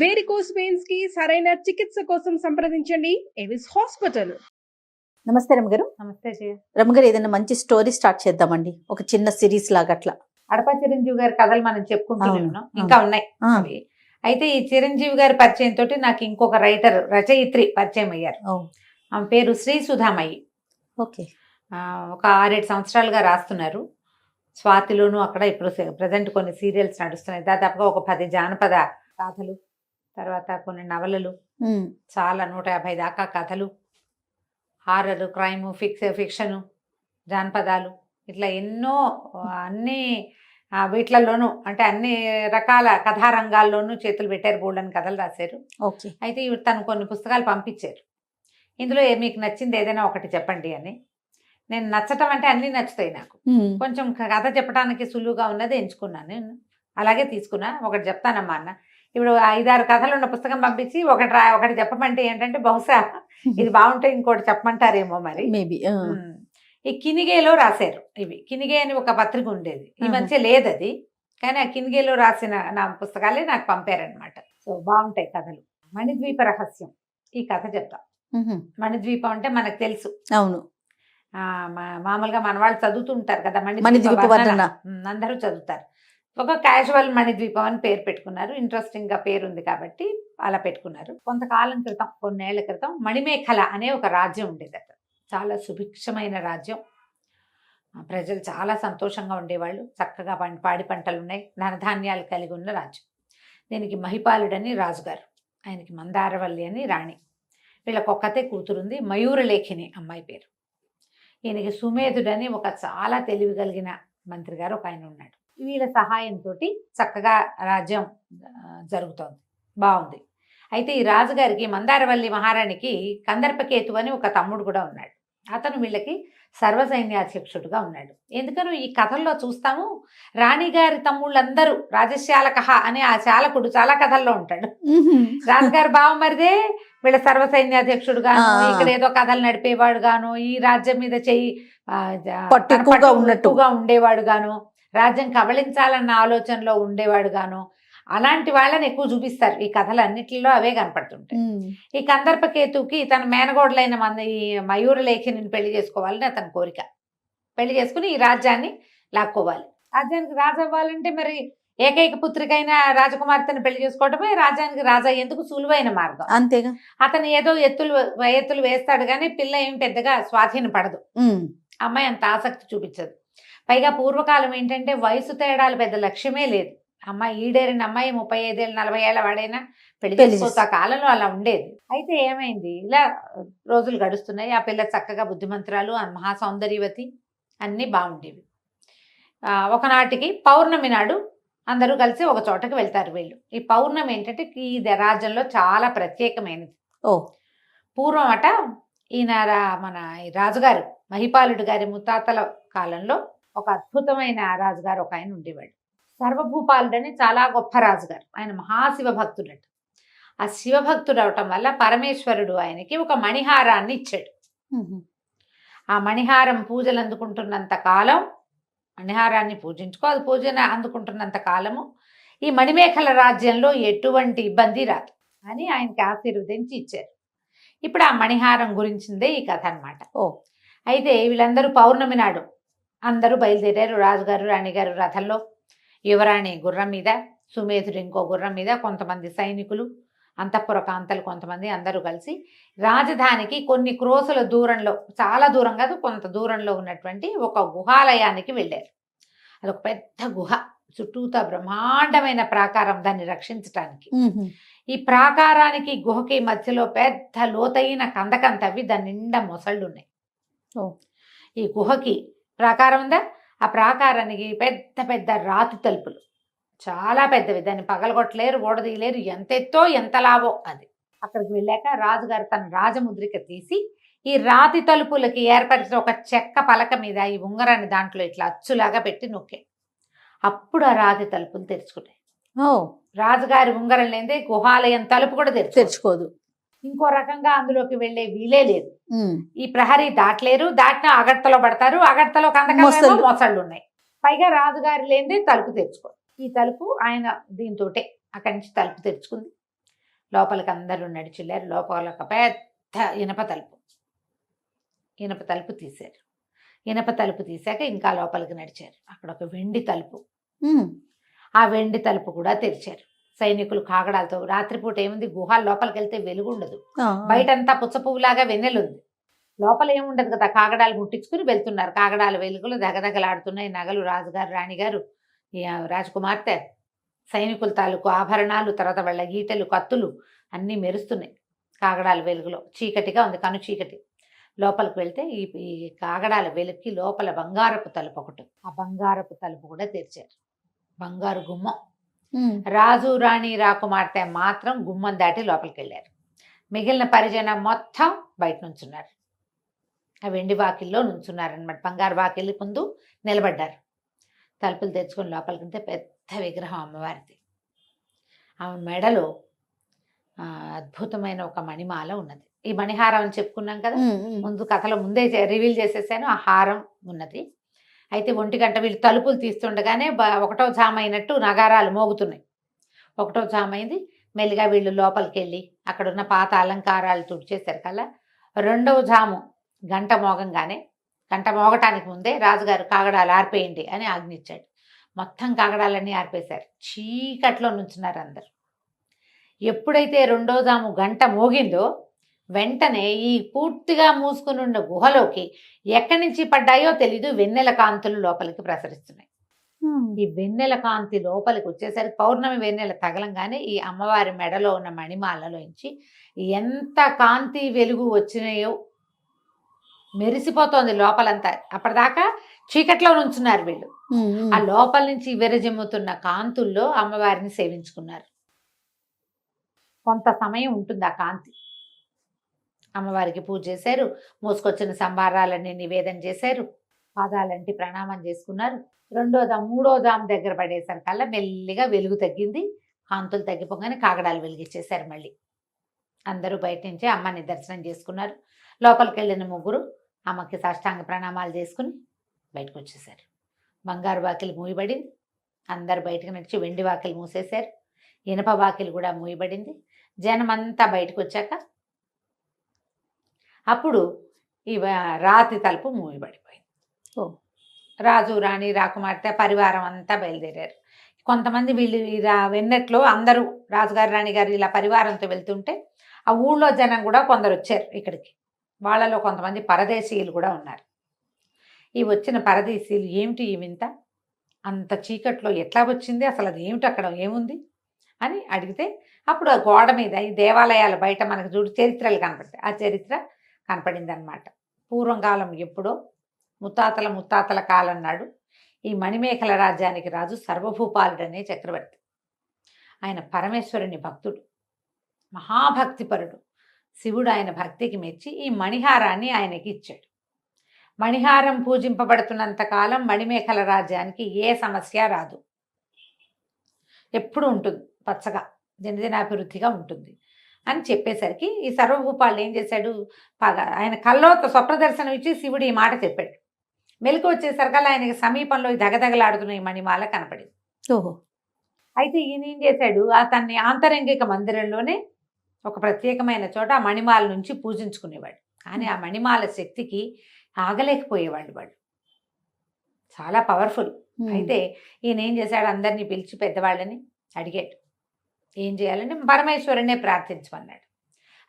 Varicose వెయిన్స్కి సరైన చికిత్స కోసం సంప్రదించండి. ఎవిస్ హాస్పిటల్ నమస్తే రమగారు. నమస్తే జయ. రమగారు ఏదైనా మంచి స్టోరీ స్టార్ట్ చేద్దామండి. ఒక చిన్న సిరీస్ లాగా అట్లా. అడప చిరంజీవి గారి కథలు మనం చెప్పుకుంటూనే అవును, ఉన్నాం. ఇంకా ఉన్నాయి. అయితే ఈ చిరంజీవి గారి పరిచయం తోటి నాకు ఇంకొక రైటర్ రచయిత్రి పరిచయం అయ్యారు. ఓ, ఆమె పేరు శ్రీ సుధామయ్యి. ఓకే. ఆ, ఒక ఆరేడు సంవత్సరాలుగా రాస్తున్నారు. స్వాతిలోను అక్కడ ఇప్పుడు ప్రజెంట్ కొన్ని సీరియల్స్ నడుస్తున్నాయి. దాదాపుగా ఒక పది జానపద కథలు. తర్వాత కొన్ని నవలలు. చాలా నూట యాభై దాకా కథలు. హారర్ క్రైమ్ ఫిక్స్ ఫిక్షను జానపదాలు. ఇట్లా ఎన్నో అన్ని వీటిలలోనూ అంటే అన్ని రకాల కథా రంగాల్లోనూ చేతులు పెట్టారు బోల్డని కథలు రాశారు. ఓకే. అయితే ఇవి తను కొన్ని పుస్తకాలు పంపించారు. ఇందులో మీకు నచ్చింది ఏదైనా ఒకటి చెప్పండి అని. నేను నచ్చటం అంటే అన్నీ నచ్చుతాయి నాకు. కొంచెం కథ చెప్పడానికి సులువుగా ఉన్నది ఎంచుకున్నాను నేను. అలాగే తీసుకున్నా. ఒకటి చెప్తానమ్మా అన్న. ఇప్పుడు ఐదారు కథలు ఉన్న పుస్తకం పంపించి ఒకటి రా ఒకటి చెప్పమంటే ఏంటంటే బహుశా ఇది బాగుంటే ఇంకోటి చెప్పమంటారేమో మరి. మేబీ. ఈ కినిగేలో రాశారు ఇవి. కినిగే అని ఒక పత్రిక ఉండేది. ఈ. మధ్య లేదు అది కానీ ఆ కినిగేలో రాసిన నా పుస్తకాలే నాకు పంపారనమాట సో బాగుంటాయి కథలు. మణిద్వీప రహస్యం. ఈ కథ చెప్తాం. మణిద్వీపం అంటే మనకు తెలుసు. అవును. మామూలుగా మన వాళ్ళు చదువుతుంటారు కదా మణిద్వీప అందరూ చదువుతారు. ఒక క్యాజువల్ మణిద్వీపం అని పేరు పెట్టుకున్నారు. ఇంట్రెస్టింగ్గా పేరుంది కాబట్టి అలా పెట్టుకున్నారు. కొంతకాలం క్రితం కొన్నేళ్ళ క్రితం మణిమేఖల అనే ఒక రాజ్యం ఉండేది అక్కడ. చాలా సుభిక్షమైన రాజ్యం. ప్రజలు చాలా సంతోషంగా ఉండేవాళ్ళు. చక్కగా పం- పాడి పంటలు ఉన్నాయి. ధనధాన్యాలు కలిగి ఉన్న రాజ్యం. దీనికి మహిపాలుడని రాజుగారు. ఆయనకి మందారవల్లి అని రాణి. వీళ్ళకు ఒక్కతే కూతురుంది మయూరలేఖిని అమ్మాయి పేరు. ఈయనకి సుమేధుడని ఒక చాలా తెలివి కలిగిన మంత్రి గారు ఒక ఆయన ఉన్నాడు. వీళ్ళ సహాయంతో చక్కగా రాజ్యం జరుగుతోంది. బాగుంది. అయితే ఈ రాజుగారికి మందారవల్లి మహారాణికి కందర్పకేతు అని ఒక తమ్ముడు కూడా ఉన్నాడు. అతను వీళ్ళకి సర్వసైన్యాధ్యక్షుడుగా ఉన్నాడు. ఎందుకనో ఈ కథల్లో చూస్తాము రాణిగారి తమ్ముళ్ళందరూ రాజశాలకహ అనే ఆ చాలకుడు చాలా కథల్లో ఉంటాడు. రాజుగారి బావమరిదే వీళ్ళ సర్వసైన్యాధ్యక్షుడు గాను ఆ. ఇక్కడ ఏదో కథలు నడిపేవాడు గాను ఈ రాజ్యం మీద చెయ్యి ఆ, జ- పట్టు తన ఎక్కువగా ఉన్నట్టు. ఎక్కువగా ఉండేవాడు గాను రాజ్యం కబళించాలన్న ఆలోచనలో ఉండేవాడు గాను అలాంటి వాళ్ళని ఎక్కువ చూపిస్తారు. ఈ కథలు అన్నిటిలో అవే కనపడుతుంటాయి. ఈ కందర్పకేతుకి తన మేనగోడలైన మన ఈ మయూరలేఖిని పెళ్ళి చేసుకోవాలని అతని కోరిక. పెళ్ళి చేసుకుని ఈ రాజ్యాన్ని లాక్కోవాలి. రాజ్యానికి రాజు అవ్వాలంటే మరి ఏకైక పుత్రికైన రాజకుమార్తెను పెళ్ళి చేసుకోవడమే రాజ్యానికి రాజా ఎందుకు సులువైన మార్గం. అంతేగా. అతను ఏదో ఎత్తులు ఎత్తులు వేస్తాడు కానీ పిల్ల ఏం పెద్దగా స్వాధీన పడదు అమ్మాయి అంత ఆసక్తి చూపించదు. పైగా పూర్వకాలం ఏంటంటే వయసు తేడాలు పెద్ద లక్ష్యమే లేదు. అమ్మాయి ఈడేరిన అమ్మాయి ముప్పై ఐదేళ్ళు నలభై ఏళ్ళ వాడైనా పెళ్ళి చేసుకోవచ్చు ఆ కాలంలో అలా ఉండేది. అయితే ఏమైంది? ఇలా రోజులు గడుస్తున్నాయి. ఆ పిల్ల చక్కగా బుద్ధిమంతురాలు మహా సౌందర్యవతి అన్నీ బాగుండేవి. ఆ, ఒకనాటికి పౌర్ణమి నాడు అందరూ కలిసి ఒక చోటకి వెళ్తారు వీళ్ళు. ఈ పౌర్ణమి ఏంటంటే ఈ ద- రాజ్యంలో చాలా ప్రత్యేకమైనది. ఓ. పూర్వం అట ఈయన మన రాజుగారు మహిపాలుడు గారి ముత్తాతల కాలంలో ఒక అద్భుతమైన రాజుగారు ఒక ఆయన ఉండేవాడు. సర్వభూపాలుడని చాలా గొప్ప రాజుగారు. ఆయన మహాశివ భక్తుడట. ఆ శివభక్తుడు అవటం వల్ల పరమేశ్వరుడు ఆయనకి ఒక మణిహారాన్ని ఇచ్చాడు. ఆ మణిహారం పూజలు అందుకుంటున్నంత కాలం మణిహారాన్ని పూజించుకో అది పూజన అందుకుంటున్నంత కాలము ఈ మణిమేఖల రాజ్యంలో ఎటువంటి ఇబ్బంది రాదు అని ఆయనకి ఆశీర్వదించి ఇచ్చారు. ఇప్పుడు ఆ మణిహారం గురించిందే ఈ కథ అన్నమాట. ఓ. అయితే వీళ్ళందరూ పౌర్ణమి నాడు అందరూ బయలుదేరారు. రాజుగారు రాణిగారు రథంలో. యువరాణి గుర్రం మీద సుమేధుడు ఇంకో గుర్రం మీద కొంతమంది సైనికులు అంతఃపుర కాంతలు కొంతమంది అందరూ కలిసి రాజధానికి కొన్ని క్రోసుల దూరంలో చాలా దూరం కాదు కొంత దూరంలో ఉన్నటువంటి ఒక గుహాలయానికి వెళ్ళారు. అదొక పెద్ద గుహ. చుట్టూతా బ్రహ్మాండమైన ప్రాకారం దాన్ని రక్షించటానికి. ఈ ప్రాకారానికి గుహకి మధ్యలో పెద్ద లోతైన కందకం తవ్వి దాని నిండా మొసళ్ళు ఉన్నాయి ఓ. ఈ గుహకి ప్రాకారం ఉందా? ఆ ప్రాకారానికి పెద్ద పెద్ద రాతి తలుపులు. చాలా పెద్దవి. దాన్ని పగలగొట్టలేరు ఓడదీయలేరు ఎంత ఎత్తో ఎంత లావో అది. అక్కడికి వెళ్ళాక రాజుగారు తన రాజముద్రిక తీసి ఈ రాతి తలుపులకి ఏర్పరిచిన ఒక చెక్క పలక మీద ఈ ఉంగరాన్ని దాంట్లో ఇట్లా అచ్చులాగా పెట్టి నొక్కే. అప్పుడు ఆ రాతి తలుపులు తెరుచుకున్నాయి ఓ. రాజుగారి ఉంగరం లేదే గుహాలయం తలుపు కూడా తెరుచు తెరుచుకోదు. ఇంకో రకంగా అందులోకి వెళ్ళే వీలే లేదు. ఈ ప్రహరీ దాటలేరు దాటిన అగడ్తలో పడతారు అగడ్తలో కందకాలు మొసళ్ళు. ఉన్నాయి పైగా రాజుగారి లేనిదే తలుపు తెరుచుకో ఈ తలుపు ఆయన దీంతోటే అక్కడి నుంచి తలుపు తెరుచుకుంది. లోపలికి అందరూ నడిచిల్లారు లోపల ఒక పెద్ద ఇనప తలుపు. ఇనప తలుపు తీశారు. ఇనప తలుపు తీశాక ఇంకా లోపలికి నడిచారు. అక్కడ ఒక వెండి తలుపు. ఆ వెండి తలుపు కూడా తెరిచారు. సైనికులు కాగడాలతో రాత్రిపూట ఏముంది? గుహాల లోపలికి వెళ్తే వెలుగు ఉండదు బయటంతా పుచ్చ పువ్వులాగా వెన్నెలు ఉంది లోపల ఏముండదు కదా? కాగడాలు ముట్టించుకుని వెళ్తున్నారు. కాగడాల వెలుగులు దగదగలాడుతున్నాయి. నగలు రాజుగారు రాణిగారు రాజకుమార్తె సైనికుల తాలూకు ఆభరణాలు తర్వాత వాళ్ళ గీటలు కత్తులు అన్నీ మెరుస్తున్నాయి. కాగడాల వెలుగులో చీకటిగా ఉంది. కను చీకటి. లోపలికి వెళ్తే ఈ కాగడాల వెలుగుకి లోపల బంగారపు తలుపు ఒకటి. ఆ బంగారపు తలుపు కూడా తెరిచారు. బంగారు గుమ్మం. రాజు రాణి రాకుమార్తె మాత్రం గుమ్మం దాటి లోపలికి వెళ్ళారు మిగిలిన పరిజనం మొత్తం బయట నుంచున్నారు. ఆ వెండి వాకిల్లో నుంచున్నారనమాట బంగారు వాకిలి ముందు నిలబడ్డారు. తలుపులు తెచ్చుకొని లోపలికి వెళ్తే పెద్ద విగ్రహం అమ్మవారిది. ఆమె మెడలో అద్భుతమైన ఒక మణిమాల ఉన్నది. ఈ మణిహారం అని చెప్పుకున్నాం కదా. ముందు కథలో ముందే రివీల్ చేసేసాను. ఆ హారం ఉన్నది. అయితే ఒంటి గంట వీళ్ళు తలుపులు తీస్తుండగానే ఒకటో జామ అయినట్టు నగారాలు మోగుతున్నాయి. ఒకటో జామ అయింది మెల్లిగా వీళ్ళు లోపలికి వెళ్ళి అక్కడున్న పాత అలంకారాలు తుడిచేశారు కల్లా రెండవ జాము గంట మోగంగానే గంట మోగటానికి ముందే రాజుగారు కాగడాలు ఆర్పేయండి అని ఆజ్ఞించాడు మొత్తం కాగడాలన్నీ ఆర్పేశారు. చీకట్లో నుంచున్నారు అందరు. ఎప్పుడైతే రెండో జాము గంట మోగిందో వెంటనే ఈ పూర్తిగా మూసుకుని ఉన్న గుహలోకి ఎక్కడి నుంచి పడ్డాయో తెలీదు. వెన్నెల కాంతులు లోపలికి ప్రసరిస్తున్నాయి. ఈ వెన్నెల కాంతి లోపలికి వచ్చేసరికి పౌర్ణమి వెన్నెల తగలంగానే ఈ అమ్మవారి మెడలో ఉన్న మణిమాలలోంచి ఎంత కాంతి వెలుగు వచ్చినాయో మెరిసిపోతోంది లోపలంతా. అప్పటిదాకా చీకట్లో నుంచున్నారు వీళ్ళు. ఆ లోపల నుంచి విరజిమ్ముతున్న కాంతుల్లో అమ్మవారిని సేవించుకున్నారు. కొంత సమయం ఉంటుంది ఆ కాంతి. అమ్మవారికి పూజ చేశారు. మోసుకొచ్చిన సంభారాలన్నీ నివేదన చేశారు. పాదాలంటి ప్రణామం చేసుకున్నారు. రెండో దాం మూడో దాం దగ్గర పడేసరికల్లా మెల్లిగా వెలుగు తగ్గింది. కాంతులు తగ్గిపోగానే కాగడాలు వెలిగించేశారు మళ్ళీ. అందరూ బయట నుంచి అమ్మని దర్శనం చేసుకున్నారు. లోపలికి వెళ్ళిన ముగ్గురు అమ్మకి సాష్టాంగ ప్రణామాలు చేసుకుని బయటకు వచ్చేసారు బంగారు వాకిలి మూయబడింది. అందరు బయటకు నడిచి వెండి వాకిలి మూసేశారు. ఇనప వాకిలి కూడా మూయబడింది. జనమంతా బయటకు వచ్చాక అప్పుడు ఈ వ- రాతి తలుపు మూయబడిపోయింది. ఓ. రాజు రాణి రాకుమార్తె పరివారం అంతా బయలుదేరారు. కొంతమంది వీళ్ళు రా- వెన్నెట్లో అందరూ రాజుగారు రాణిగారు ఇలా పరివారంతో వెళ్తుంటే ఆ ఊళ్ళో జనం కూడా కొందరు వచ్చారు ఇక్కడికి. వాళ్ళలో కొంతమంది పరదేశీయులు కూడా ఉన్నారు. ఈ వచ్చిన పరదేశీయులు ఏమిటి ఈ వింత? అంత చీకట్లో ఎట్లా వచ్చింది? అసలు అది ఏమిటి అక్కడ? ఏముంది? అని అడిగితే అప్పుడు ఆ గోడ మీద ఈ దేవాలయాల బయట మనకు చూడు చరిత్రలు కనపడతాయి. ఆ చరిత్ర కనపడింది అనమాట పూర్వం కాలం ఎప్పుడో ముత్తాతల ముత్తాతల కాలం నాడు ఈ మణిమేఖల రాజ్యానికి రాజు సర్వభూపాలుడనే చక్రవర్తి. ఆయన పరమేశ్వరుని భక్తుడు మహాభక్తిపరుడు. శివుడు ఆయన భక్తికి మెచ్చి ఈ మణిహారాన్ని ఆయనకి ఇచ్చాడు. మణిహారం పూజింపబడుతున్నంత కాలం మణిమేఖల రాజ్యానికి ఏ సమస్య రాదు. ఎప్పుడు ఉంటుంది పచ్చగా దినదినాభివృద్ధిగా ఉంటుంది. అని చెప్పేసరికి ఈ సర్వభూపాలు ఏం చేశాడు? ఆయన కల్లో స్వప్న దర్శనం ఇచ్చి శివుడు ఈ మాట చెప్పాడు. మెలకు వచ్చేసరికల్లా ఆయనకి సమీపంలో దగదగలాడుతున్న ఈ మణిమాల కనపడింది. ఓహో! అయితే ఈయన ఏం చేశాడు? అతన్ని ఆంతరంగిక మందిరంలోనే ఒక ప్రత్యేకమైన చోట ఆ మణిమాల నుంచి పూజించుకునేవాడు. కానీ ఆ మణిమాల శక్తికి ఆగలేకపోయేవాళ్ళు వాళ్ళు. చాలా పవర్ఫుల్. అయితే ఈయన ఏం చేశాడు? అందరినీ పిలిచి పెద్దవాళ్ళని అడిగాడు. ఏం చేయాలని పరమేశ్వరునే ప్రార్థించమన్నాడు.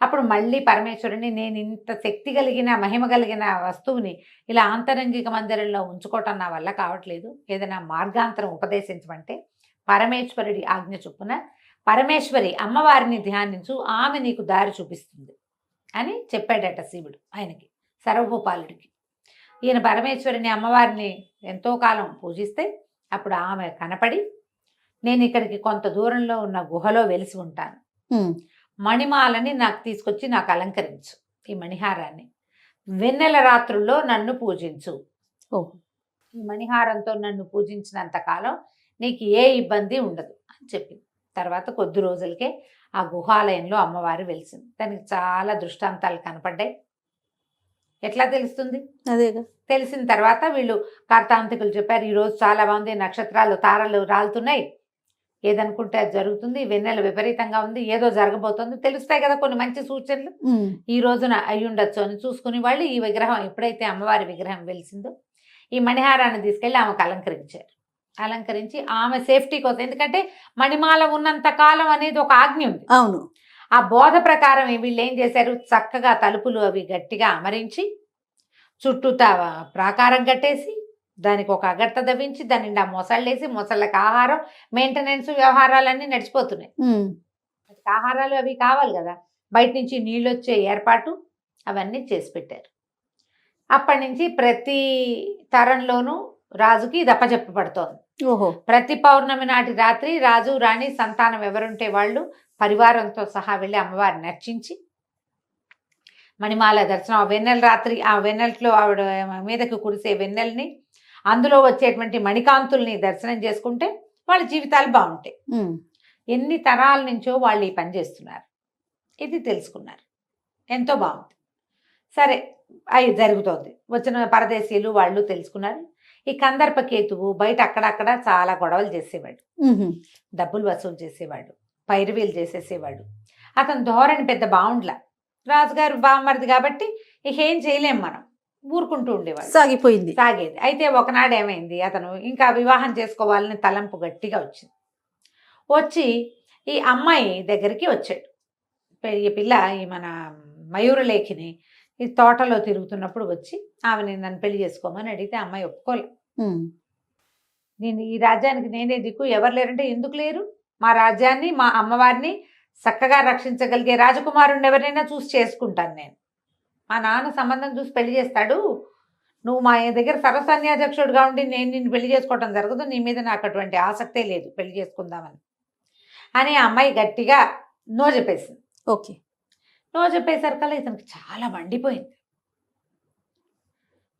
అప్పుడు మళ్ళీ పరమేశ్వరుని నేను ఇంత శక్తి కలిగిన మహిమ కలిగిన వస్తువుని ఇలా ఆంతరంగిక మందిరంలో ఉంచుకోవటం నా వల్ల కావట్లేదు. ఏదైనా మార్గాంతరం ఉపదేశించమంటే పరమేశ్వరుడి ఆజ్ఞ చొప్పున పరమేశ్వరి అమ్మవారిని ధ్యానించు ఆమె నీకు దారి చూపిస్తుంది అని చెప్పాడట శివుడు ఆయనకి సర్వభూపాలుడికి. ఈయన పరమేశ్వరిని అమ్మవారిని ఎంతో కాలం పూజిస్తే అప్పుడు ఆమె కనపడి నేను ఇక్కడికి కొంత దూరంలో ఉన్న గుహలో వెలిసి ఉంటాను. మణిమాలని నాకు తీసుకొచ్చి నాకు అలంకరించు ఈ మణిహారాన్ని. వెన్నెల రాత్రుల్లో నన్ను పూజించు. ఈ మణిహారంతో నన్ను పూజించినంత కాలం నీకు ఏ ఇబ్బంది ఉండదు అని చెప్పింది. తర్వాత కొద్ది రోజులకే ఆ గుహాలయంలో అమ్మవారు వెలిసింది. దానికి చాలా దృష్టాంతాలు కనపడ్డాయి. ఎట్లా తెలుస్తుంది? అదేగా తెలిసిన తర్వాత వీళ్ళు కార్తాంతికులు చెప్పారు ఈరోజు చాలా బాగుంది నక్షత్రాలు తారలు రాలుతున్నాయి. ఏదనుకుంటే అది జరుగుతుంది వెన్నెల విపరీతంగా ఉంది ఏదో జరగబోతుంది తెలుస్తాయి కదా కొన్ని మంచి సూచనలు. ఈ రోజున అయి ఉండొచ్చు అని చూసుకుని వాళ్ళు ఈ విగ్రహం ఎప్పుడైతే అమ్మవారి విగ్రహం వెలిసిందో ఈ మణిహారాన్ని తీసుకెళ్ళి ఆమెకు అలంకరించారు. అలంకరించి ఆమె సేఫ్టీ కోసం ఎందుకంటే మణిమాల ఉన్నంత కాలం అనేది ఒక ఆజ్ఞ ఉంది. అవును. ఆ బోధ ప్రకారం వీళ్ళు ఏం చేశారు? చక్కగా తలుపులు అవి గట్టిగా అమరించి చుట్టూతా ప్రాకారం కట్టేసి దానికి ఒక అగర్త దవ్వించి దాని నిండా మొసళ్ళేసి మొసళ్ళకి ఆహారం మెయింటెనెన్స్ వ్యవహారాలన్నీ నడిచిపోతున్నాయి. ఆహారాలు అవి కావాలి కదా. బయట నుంచి నీళ్ళు వచ్చే ఏర్పాటు అవన్నీ చేసి పెట్టారు. అప్పటి నుంచి ప్రతి తరంలోనూ రాజుకి ఇది అప్పచెప్పబడుతోంది ఓహో. ప్రతి పౌర్ణమి నాటి రాత్రి రాజు రాణి సంతానం ఎవరుంటే వాళ్ళు పరివారంతో సహా వెళ్ళి అమ్మవారిని నర్చించి మణిమాల దర్శనం ఆ వెన్నెల రాత్రి ఆ వెన్నెలలో ఆవిడ మీదకు కురిసే వెన్నెల్ని అందులో వచ్చేటువంటి మణికాంతుల్ని దర్శనం చేసుకుంటే వాళ్ళ జీవితాలు బాగుంటాయి. ఎన్ని తరాల నుంచో వాళ్ళు ఈ పని చేస్తున్నారు. ఇది తెలుసుకున్నారు. ఎంతో బాగుంది. సరే అవి జరుగుతోంది. వచ్చిన పరదేశీయులు వాళ్ళు తెలుసుకున్నారు. ఈ కందర్ప కేతువు బయట అక్కడక్కడ చాలా గొడవలు చేసేవాడు. డబ్బులు వసూలు చేసేవాడు. పైరువీలు చేసేసేవాడు. అతని ధోరణి పెద్ద బాగుండ్ల రాజుగారు బామ్మరిది కాబట్టి ఇక ఏం చేయలేం మనం. ఊరుకుంటూ ఉండేవాడు సాగిపోయింది. సాగేది. అయితే ఒకనాడు ఏమైంది? అతను ఇంకా వివాహం చేసుకోవాలని తలంపు గట్టిగా వచ్చింది. వచ్చి ఈ అమ్మాయి దగ్గరికి వచ్చాడు. ఈ పిల్ల ఈ మన మయూరలేఖిని ఈ తోటలో తిరుగుతున్నప్పుడు వచ్చి ఆమెని నన్ను పెళ్ళి చేసుకోమని అడిగితే అమ్మాయి ఒప్పుకోలే. నేను ఈ రాజ్యానికి నేనే దిక్కు ఎవరు లేరంటే ఎందుకు లేరు? మా రాజ్యాన్ని మా అమ్మవారిని చక్కగా రక్షించగలిగే రాజకుమారుని ఎవరైనా చూసి చేసుకుంటాను నేను. మా నాన్న సంబంధం చూసి పెళ్ళి చేస్తాడు. నువ్వు మా దగ్గర సర్వసన్యాధ్యక్షుడిగా ఉండి నేను నిన్ను పెళ్ళి చేసుకోవటం జరగదు. నీ మీద నాకు అటువంటి ఆసక్తే లేదు. పెళ్ళి చేసుకుందామని. అని ఆ అమ్మాయి గట్టిగా నో చెప్పేసింది. ఓకే. నో చెప్పేసరికల్లా ఇతనికి చాలా మండిపోయింది.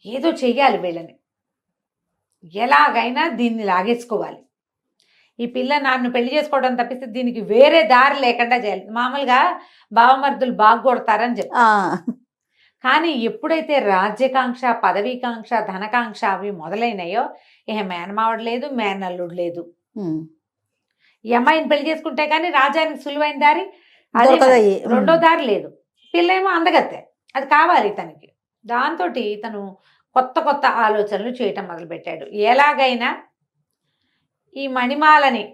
ఏదో చెయ్యాలి వీళ్ళని. ఎలాగైనా దీన్ని లాగేసుకోవాలి. ఈ పిల్ల నన్ను పెళ్ళి చేసుకోవడం తప్పిస్తే దీనికి వేరే దారి లేకుండా చేయాలి. మామూలుగా బావమర్దులు బాగా కొడతారని చెప్పి. కానీ ఎప్పుడైతే రాజ్యకాంక్ష పదవీకాంక్ష ధనకాంక్ష అవి మొదలైనాయో ఇక మేనమావడు లేదు మేనల్లుడు లేదు. ఈ అమ్మాయిని పెళ్ళి చేసుకుంటే కానీ రాజానికి సులువైన దారి. రెండో దారి లేదు. పిల్ల ఏమో అందగత్తే. అది కావాలి తనకి దాంతో తను కొత్త కొత్త ఆలోచనలు చేయటం మొదలుపెట్టాడు. ఎలాగైనా ఈ మణిమాలని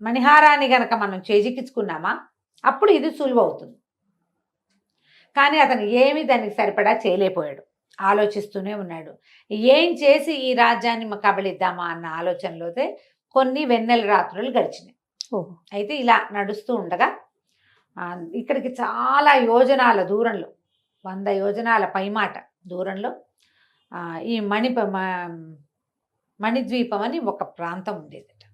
మణిహారాన్ని గనక మనం చేజిక్కించుకున్నామా? అప్పుడు ఇది సులువు అవుతుంది కానీ అతను ఏమీ దానికి సరిపడా చేయలేకపోయాడు. ఆలోచిస్తూనే ఉన్నాడు. ఏం చేసి ఈ రాజ్యాన్ని మ- కబళిద్దామా అన్న ఆలోచనలోతే కొన్ని వెన్నెల రాత్రులు గడిచినాయి. ఓహో. అయితే ఇలా నడుస్తూ ఉండగా ఇక్కడికి చాలా యోజనాల దూరంలో వంద యోజనాల పైమాట దూరంలో ఈ మణి మణిద్వీపం అని ఒక ప్రాంతం ఉండేదట.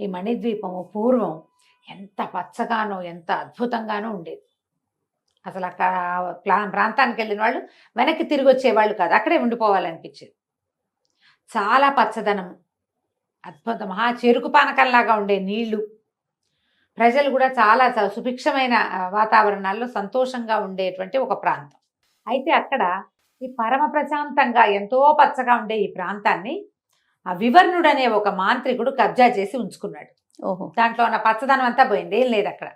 ఈ మణిద్వీపము పూర్వం ఎంత పచ్చగానో ఎంత అద్భుతంగానో ఉండేది. అసలు అక్కడ ప్రాంతానికి వెళ్ళిన వాళ్ళు వెనక్కి తిరిగి వచ్చేవాళ్ళు కాదు. అక్కడే ఉండిపోవాలనిపించేది. చాలా పచ్చదనం. అద్భుత మహా చెరుకు పానకంలాగా ఉండే నీళ్ళు. ప్రజలు కూడా చాలా సుభిక్షమైన వాతావరణాల్లో సంతోషంగా ఉండేటువంటి ఒక ప్రాంతం. అయితే అక్కడ ఈ పరమ ప్రశాంతంగా ఎంతో పచ్చగా ఉండే ఈ ప్రాంతాన్ని ఆ వివర్ణుడు అనే ఒక మాంత్రికుడు కబ్జా చేసి ఉంచుకున్నాడు. ఓహో. దాంట్లో ఉన్న పచ్చదనం అంతా పోయింది. ఏం లేదు అక్కడ.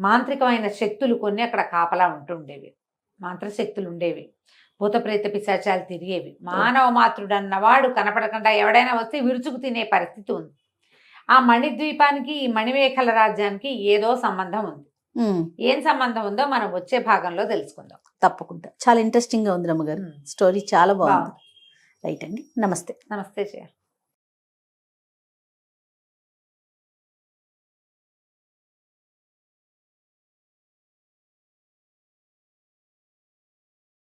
మాంత్రికమైన శక్తులు కొన్ని అక్కడ కాపలా ఉంటుండేవి. మంత్రశక్తులు ఉండేవి భూతప్రేత పిశాచాలు తిరిగేవి. మానవ మాతృడు అన్నవాడు కనపడకుండా ఎవడైనా వస్తే విరుచుకు తినే పరిస్థితి ఉంది. ఆ మణిద్వీపానికి ఈ మణిమేఖల రాజ్యానికి ఏదో సంబంధం ఉంది. ఏం సంబంధం ఉందో మనం వచ్చే భాగంలో తెలుసుకుందాం. తప్పకుండా. చాలా ఇంట్రెస్టింగ్గా ఉంది రమ్మగారు. స్టోరీ చాలా బాగుంది. రైట్ అండి. నమస్తే. నమస్తే జయ